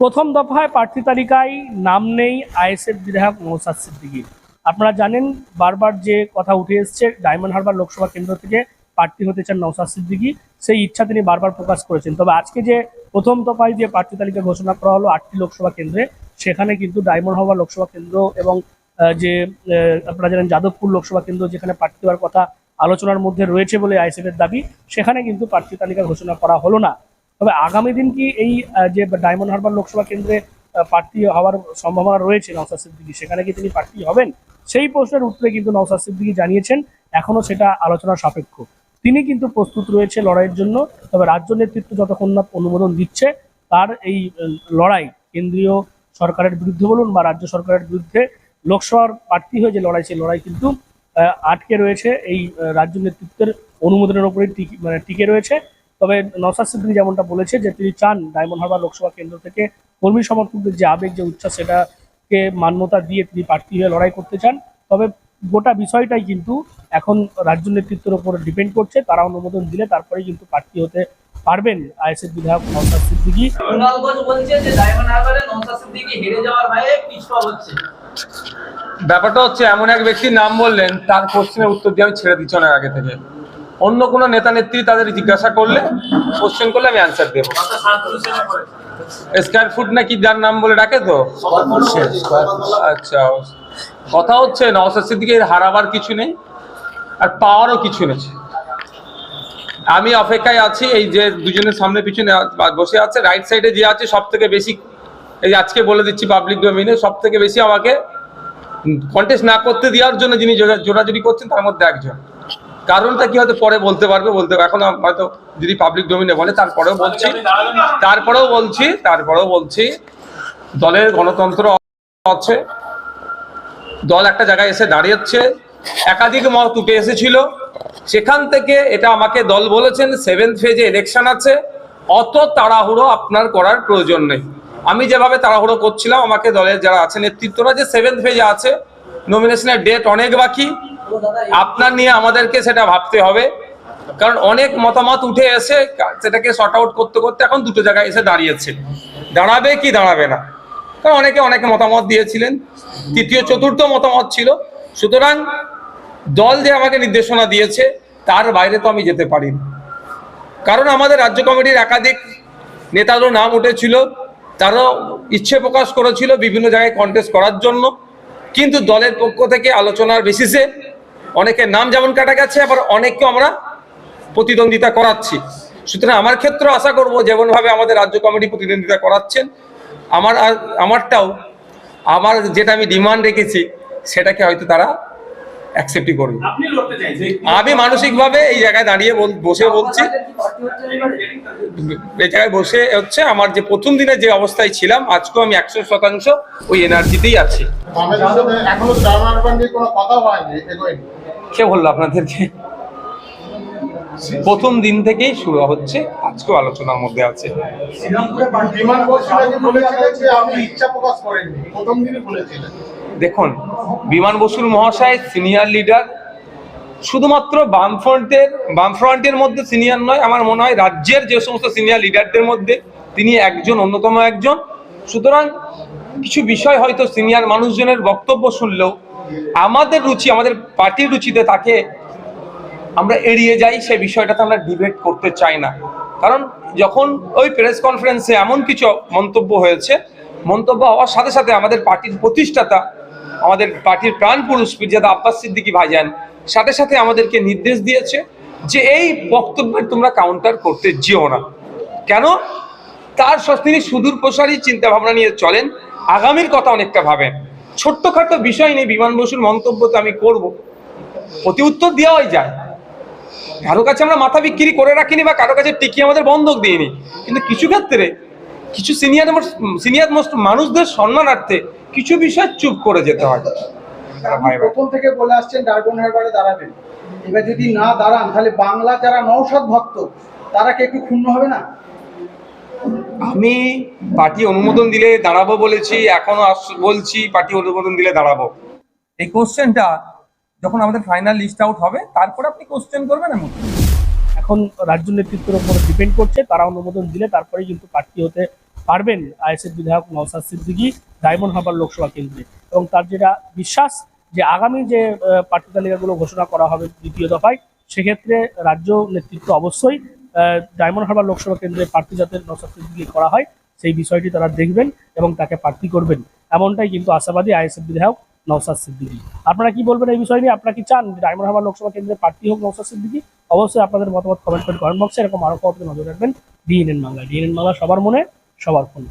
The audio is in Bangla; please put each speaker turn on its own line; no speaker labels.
প্রথম দফায় প্রার্থী তালিকায় নাম নেই আইএসএফ বিধায়ক মৌসাদ সিদ্দিকী আপনারা জানেন বারবার যে কথা উঠে এসছে, ডায়মন্ড হারবার লোকসভা কেন্দ্র থেকে প্রার্থী হতে চান নৌসাদ সিদ্দিকী, সেই ইচ্ছা তিনি বারবার প্রকাশ করেছেন। তবে আজকে যে প্রথম দফায় যে প্রার্থী তালিকা ঘোষণা করা হলো আটটি লোকসভা কেন্দ্রে, সেখানে কিন্তু ডায়মন্ড হারবার লোকসভা কেন্দ্র এবং যে আপনারা জানেন যাদবপুর লোকসভা কেন্দ্র যেখানে প্রার্থী হওয়ার কথা আলোচনার মধ্যে রয়েছে বলে আইএসএফ এর দাবি, সেখানে কিন্তু প্রার্থী তালিকা ঘোষণা করা হলো না। তবে আগামী দিন কি এই যে ডায়মন্ড হারবার লোকসভা কেন্দ্রে প্রার্থী হওয়ার সম্ভাবনা রয়েছে নওসাদ সিদ্দিকী? সেখানে কি তিনি প্রার্থী হবেন? সেই প্রশ্নের উত্তরে কিন্তু নওসাদ সিদ্দিকী জানিয়েছেন, এখনও সেটা আলোচনার সাপেক্ষ। তিনি কিন্তু প্রস্তুত রয়েছে লড়াইয়ের জন্য, তবে রাজ্য নেতৃত্ব যতক্ষণ না অনুমোদন দিচ্ছে, তার এই লড়াই কেন্দ্রীয় সরকারের বিরুদ্ধে বলুন বা রাজ্য সরকারের বিরুদ্ধে, লোকসভার প্রার্থী হয়ে যে লড়াই, সেই লড়াই কিন্তু আটকে রয়েছে। এই রাজ্য নেতৃত্বের অনুমোদনের টিকে- মানে টিকে রয়েছে। তবে নসাদ সিদ্দিকী যেমনটা বলেছে যে তিনি চান ডায়মন্ড হারবার লোকসভা কেন্দ্র থেকে কর্মী সমর্থকদের যে আবেগ যে উচ্ছ্বাস সেটাকে মান্যতা দিয়ে তিনি প্রার্থী হয়ে লড়াই করতে চান। তবে গোটা বিষয়টাই কিন্তু এখন রাজ্য নেতৃত্বের উপর ডিপেন্ড করছে। তারা অনুমোদন দিলে তারপরেই কিন্তু প্রার্থী হতে পারবেন আইএসএফ বিধায়ক নসাদ সিদ্দিকী।
কুণালগঞ্জ বলছে যে ডায়মন্ড হারবারে নৌসাদ সিদ্দিকী হেরে যাওয়ার ভয়ে পিছপা হচ্ছে।
ব্যাপারটা হচ্ছে এমন এক ব্যক্তির নাম বললেন তার কোশ্চেনের উত্তর দিয়ে আমি ছেড়ে দিচ্ছি অনেক আগে থেকে। অন্য কোনো নেতা নেত্রী তাদের জিজ্ঞাসা করলে কোশ্চেন করলে আমি অ্যান্সার দেবো। স্কোয়ার ফুট নাকি যার নাম বলে ডাকে তো? আচ্ছা কথা হচ্ছে নওসাদ সিদ্দিকের হারাবার কিছু নেই, আর পাওয়ারও কিছু নেই। আমি অপেক্ষায় আছি, এই যে দুজনের সামনে পিছনে বসে আছে রাইট সাইডে যে আছে সব থেকে বেশি, এই আজকে বলে দিচ্ছি পাবলিক ডোমিনে সব থেকে বেশি আমাকে কন্টেস্ট না করতে দেওয়ার জন্য যিনি জোরা- জোরাজুরি করছেন, তার মধ্যে একজন। কারণটা কি হয়তো পরে বলতে পারবে, বলতে এখন হয়তো যদি পাবলিক ডোমিনে বলে, তারপরেও বলছি। তারপরেও বলছি তারপরেও বলছি। দলের গণতন্ত্র আছে। দল একটা জায়গায় এসে দাঁড়িয়েছে। একাধিক মত উঠে এসেছিল। সেখান থেকে এটা আমাকে দল বলেছেন সেভেন্থ ফেজে ইলেকশন আছে। অত তাড়াহুড়ো আপনার করার প্রয়োজন নেই। আমি যেভাবে তাড়াহুড়ো করছিলাম, আমাকে দলের যারা আছে, নেতৃত্বরা যে সেভেন্থ ফেজে আছে নমিনেশনের ডেট অনেক বাকি। আপনার নিয়ে আমাদেরকে সেটা ভাবতে হবে। কারণ অনেক মতামত উঠে এসে সেটাকে শর্ট আউট করতে করতে এখন দুটো জায়গায় এসে দাঁড়িয়েছে। দাঁড়াবে কি দাঁড়াবে না। কারণ অনেকে অনেকে মতামত দিয়েছিলেন। তৃতীয়, চতুর্থ মতামত ছিল। সুতরাং দল যে আমাকে নির্দেশনা দিয়েছে, তার বাইরে তো আমি যেতে পারি কারণ আমাদের রাজ্য কমিটির একাধিক নেতারও নাম উঠেছিল। তারও ইচ্ছে প্রকাশ করেছিল বিভিন্ন জায়গায় কন্টেস্ট করার জন্য। কিন্তু দলের পক্ষ থেকে আলোচনার বেসিসে অনেকের নাম যেমন কাটা গেছে, আবার অনেককে আমরা প্রতিদ্বন্দ্বিতা করাচ্ছি। সুতরাং আমার ক্ষেত্রে আশা করব যেমনভাবে আমাদের রাজ্য কমিটি প্রতিদ্বন্দ্বিতা করাচ্ছেন, আমার আমারটাও, আমার যেটা আমি ডিমান্ড রেখেছি, সেটাকে হয়তো তারা অ্যাকসেপ্টই করবে
আপনি
আমি মানসিকভাবে এই জায়গায় দাঁড়িয়ে বল- বসে বলছি। এই জায়গায় বসে হচ্ছে আমার যে প্রথম দিনে যে অবস্থায় ছিলাম আজকেও আমি একশো শতাংশ ওই এনার্জিতেই আছি। কে বলল আপনাদেরকে? প্রথম দিন থেকেই শুরু হচ্ছে আজকেও আলোচনার মধ্যে আছে।
বিমান বলেছিলেন যে আপনি ইচ্ছা প্রকাশ করেননি প্রথম দিনই বলেছিলেন।
দেখুন, বিমান বসুর মহাশয় সিনিয়র লিডার শুধুমাত্র বামফ্রন্টের বামফ্রন্টের মধ্যে সিনিয়র নয়, আমার মনে হয় রাজ্যের যে সমস্ত সিনিয়র লিডারদের মধ্যে তিনি একজন, অন্যতম একজন। সুতরাং কিছু বিষয় হয়তো সিনিয়র মানুষজনের বক্তব্য শুনলেও আমাদের রুচি, আমাদের পার্টির রুচিতে তাকে আমরা এড়িয়ে যাই সেই বিষয়টাতে আমরা ডিবেট করতে চাই না। কারণ যখন ওই প্রেস কনফারেন্সে এমন কিছু মন্তব্য হয়েছে, মন্তব্য হওয়ার সাথে সাথে আমাদের পার্টির প্রতিষ্ঠাতা আমাদের পার্টির প্রাণ পুরুষ পিরজাদা আব্বাস সিদ্দিকী ভাইজান সাথে সাথে আমাদেরকে নির্দেশ দিয়েছে যে এই বক্তব্যের তোমরা কাউন্টার করতে যেও না। কেন? তার তিনি সুদূর প্রসারী চিন্তা ভাবনা নিয়ে চলেন, আগামীর কথা অনেকটা ভাবেন। ছোট্টখাটো বিষয় নিয়ে বিমান বসুর মন্তব্য তো আমি করব। প্রতি উত্তর দেওয়াই যায়। কারও কাছে আমরা মাথা বিক্রি করে রাখিনি বা কারও কাছে টিকি আমাদের বন্ধক দিইনি। কিন্তু কিছু ক্ষেত্রে কিছু সিনিয়র সিনিয়র মোস্ট মানুষদের সম্মানার্থে কিছু বিষয় চুপ করে যেতে হয়।
প্রথম থেকে বলে আসছেন ডারগন হারবারে দাঁড়াবেন এবার যদি না দাঁড়ান তাহলে বাংলা যারা নৌসদ ভক্ত তারা কি একটু ক্ষুণ্ণ হবে না?
আমি পার্টি অনুমোদন দিলে দাঁড়াবো বলেছি এখনও বলছি পার্টি অনুমোদন দিলে দাঁড়াবো। এই কোশ্চেনটা যখন আমাদের ফাইনাল লিস্ট আউট হবে তারপর আপনি কোশ্চেন করবেন আমি
এখন রাজ্য নেতৃত্বের উপর ডিপেন্ড করছে তারা অনুমোদন দিলে তারপরেই কিন্তু প্রার্থী হতে পারবেন। আইএসএফ বিধায়ক নওসাদ সিদ্দিকী ডায়মন্ড হারবার লোকসভা কেন্দ্রে। এবং তার যেটা বিশ্বাস যে আগামী যে প্রার্থী তালিকাগুলো ঘোষণা করা হবে দ্বিতীয় দফায়, সেক্ষেত্রে রাজ্য নেতৃত্ব অবশ্যই ডায়মন্ড হারবার লোকসভা কেন্দ্রে প্রার্থী যাতে সিদ্দিকী করা হয়, সেই বিষয়টি তারা দেখবেন এবং তাকে প্রার্থী করবেন। এমনটাই কিন্তু আশাবাদী আইএসএফ বিধায়ক নওসাদ সিদ্দিকী। আপনারা কি বলবেন এই বিষয় নিয়ে? আপনারা কি চান ডায়মন্ড হারবার লোকসভা কেন্দ্রে প্রার্থী হোক নওসাদ সিদ্দিকী? অবশ্যই আপনাদের মতামত কমেন্ট করে কমেন্ট বক্সে, এরকম আরও খবর নজর রাখবেন। ডিএনএন বাংলা। ডিএনএন বাংলা সবার মনে, সবার ফোনে।